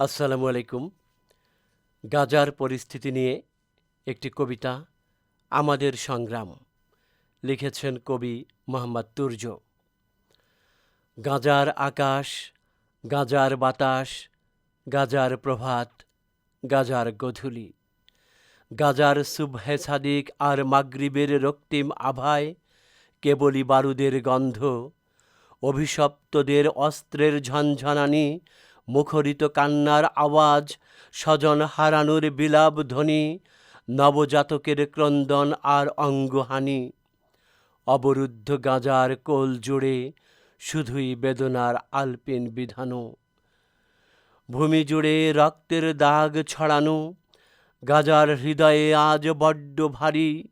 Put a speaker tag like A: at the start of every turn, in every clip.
A: আসসালামু আলাইকুম। গাজার পরিস্থিতি নিয়ে একটি কবিতা আমাদের সংগ্রাম, লিখেছেন কবি মোহাম্মদ তুর্য গাজার আকাশ, গাজার বাতাস, গাজার প্রভাত, গাজার গধূলি, গাজার সুবহে সাদিক আর মাগরিবের রক্তিম আভায় কেবলই বারুদের গন্ধ, অভিশপ্তদের অস্ত্রের ঝনঝনানি মুখরিত কান্নার আওয়াজ, স্বজন হারানোর বিলাপ ধ্বনি, নবজাতকের ক্রন্দন আর অঙ্গহানি। অবরুদ্ধ গাঁজার কোল জুড়ে শুধুই বেদনার আলপিন বিধানো। ভূমি জুড়ে রক্তের দাগ ছড়ানো, গাজার হৃদয়ে আজ বড্ড ভারী।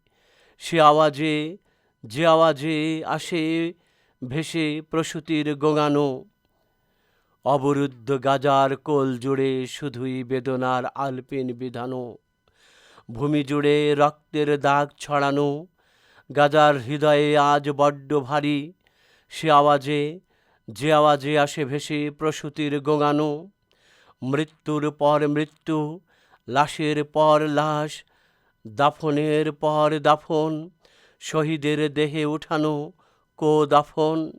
A: সে আওয়াজে, যে আওয়াজে আসে, ভেসে প্রসূতির গোঙানো। অবরুদ্ধ গাজার কোল জুড়ে শুধুই বেদনার আলপিন বিধানো। ভূমি জুড়ে রক্তের দাগ ছড়ানো। গাজার হৃদয়ে আজ বড্ড ভারী। সে আওয়াজে, যে আওয়াজে আসে ভেসে প্রসূতির গোঙানো। মৃত্যুর পর মৃত্যু, লাশের পর লাশ, দাফনের পর দাফন, শহীদের দেহে উঠানো কো দাফন।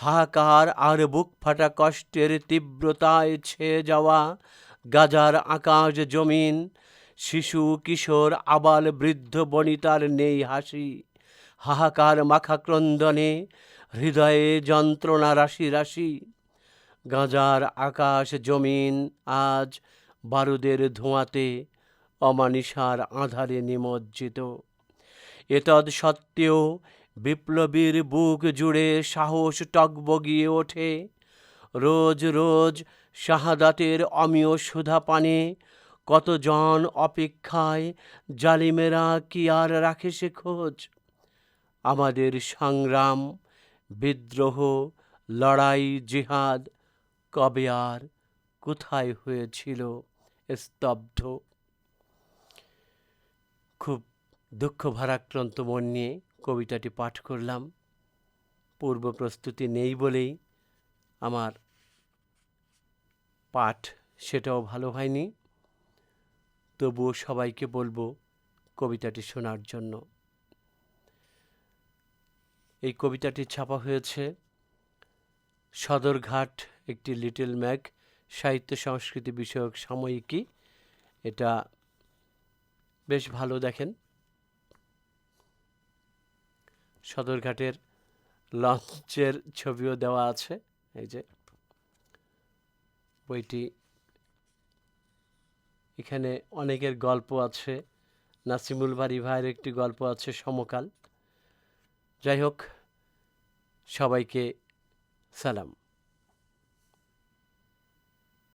A: হাহাকার আর বুক ফাটা কষ্টের তীব্রতায় ছেয়ে যাওয়া গাজার আকাশ জমিন, শিশু, কিশোর, আবাল বৃদ্ধ বনিতার নেই হাসি। হাহাকার মাখা ক্রন্দনে হৃদয়ে যন্ত্রণা রাশি রাশি। গাজার আকাশ জমিন আজ বারুদের ধোঁয়াতে অমানিসার আধারে নিমজ্জিত। এতদ সত্ত্বেও বিপ্লবীর বুক জুড়ে সাহস টগবগিয়ে ওঠে। রোজ রোজ শাহাদাতের অমিয় সুধা পানে কতজন অপেক্ষায়, জালিমেরা কি আর রাখে সে খোঁজ? আমাদের সংগ্রাম, বিদ্রোহ, লড়াই, জিহাদ কবে আর কোথায় হয়েছিল স্তব্ধ? খুব দুঃখ ভারাক্রান্ত মন নিয়ে কবিতাটি পাঠ করলাম। পূর্ব প্রস্তুতি নেই বলেই আমার পাঠ সেটাও ভালো হয়নি। তবুও সবাইকে বলব কবিতাটি শোনার জন্য। এই কবিতাটি ছাপা হয়েছে সদরঘাট একটি লিটল ম্যাগ সাহিত্য সংস্কৃতি বিষয়ক সাময়িকী। এটা বেশ ভালো দেখেন। সদরঘাটের লঞ্চের ছবিও দেওয়া আছে। এই যে বইটি এখানে অনেকের গল্প আছে। নাসিমুল বাড়ি ভাইয়ের একটি গল্প আছে সমকাল। যাই হোক, সবাইকে সালাম।